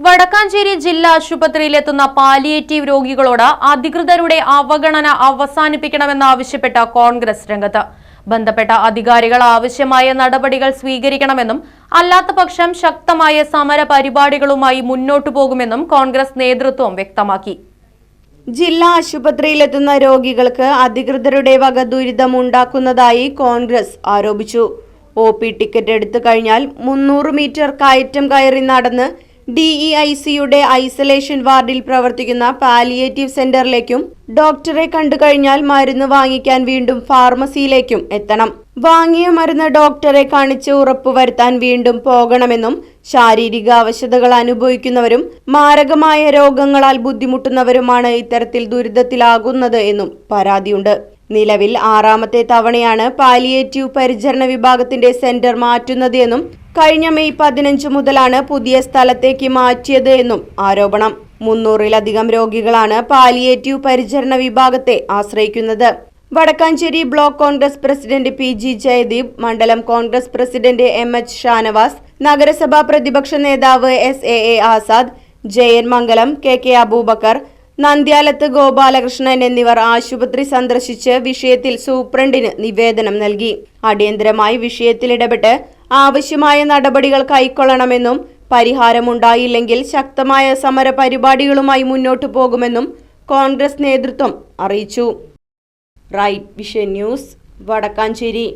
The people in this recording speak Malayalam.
Vadakkancheri ജില്ലാ ആശുപത്രിയിലെത്തുന്ന പാലിയേറ്റീവ് രോഗികളോട് അധികൃതരുടെ അവഗണന അവസാനിപ്പിക്കണമെന്നാവശ്യപ്പെട്ട കോൺഗ്രസ് രംഗത്ത്. ബന്ധപ്പെട്ട അധികാരികൾ ആവശ്യമായ നടപടികൾ സ്വീകരിക്കണമെന്നും അല്ലാത്ത പക്ഷം ശക്തമായ സമര പരിപാടികളുമായി മുന്നോട്ടു പോകുമെന്നും കോൺഗ്രസ് നേതൃത്വം വ്യക്തമാക്കി. ജില്ലാ ആശുപത്രിയിലെത്തുന്ന രോഗികൾക്ക് അധികൃതരുടെ വക ദുരിതമുണ്ടാക്കുന്നതായി കോൺഗ്രസ് ആരോപിച്ചു. ഒ പി ടിക്കറ്റ് എടുത്തു കഴിഞ്ഞാൽ മുന്നൂറ് മീറ്റർ കയറ്റം കയറി നടന്ന് ഡിഇ സിയുടെ ഐസൊലേഷൻ വാർഡിൽ പ്രവർത്തിക്കുന്ന പാലിയേറ്റീവ് സെന്ററിലേക്കും ഡോക്ടറെ കണ്ടു കഴിഞ്ഞാൽ മരുന്ന് വാങ്ങിക്കാൻ വീണ്ടും ഫാർമസിയിലേക്കും എത്തണം. വാങ്ങിയ മരുന്ന് ഡോക്ടറെ കാണിച്ച് ഉറപ്പുവരുത്താൻ വീണ്ടും പോകണമെന്നും ശാരീരിക അവശതകൾ അനുഭവിക്കുന്നവരും മാരകമായ രോഗങ്ങളാൽ ബുദ്ധിമുട്ടുന്നവരുമാണ് ഇത്തരത്തിൽ ദുരിതത്തിലാകുന്നത് എന്നും പരാതിയുണ്ട്. നിലവിൽ ആറാമത്തെ തവണയാണ് പാലിയേറ്റീവ് പരിചരണ വിഭാഗത്തിന്റെ സെന്റർ മാറ്റുന്നത് എന്നും കഴിഞ്ഞ മെയ് പതിനഞ്ച് മുതലാണ് പുതിയ സ്ഥലത്തേക്ക് മാറ്റിയത് എന്നും ആരോപണം. മുന്നൂറിലധികം രോഗികളാണ് പാലിയേറ്റീവ് പരിചരണ വിഭാഗത്തെ ആശ്രയിക്കുന്നത്. Vadakkancheri block Congress president P G Jayadeep മണ്ഡലം Congress president M H Shanavas നഗരസഭാ പ്രതിപക്ഷ നേതാവ് S A A Azad Jayan Mangalam K K Aboobacker Nandyalath Gopalakrishnan എന്നിവർ ആശുപത്രി സന്ദർശിച്ച് വിഷയത്തിൽ സൂപ്രണ്ടിന് നിവേദനം നൽകി. അടിയന്തരമായി വിഷയത്തിൽ ഇടപെട്ട് ആവശ്യമായ നടപടികൾ കൈക്കൊള്ളണമെന്നും പരിഹാരമുണ്ടായില്ലെങ്കിൽ ശക്തമായ സമര പരിപാടികളുമായി മുന്നോട്ടു പോകുമെന്നും കോൺഗ്രസ് നേതൃത്വം അറിയിച്ചു. Right vision news Vadakkancheri.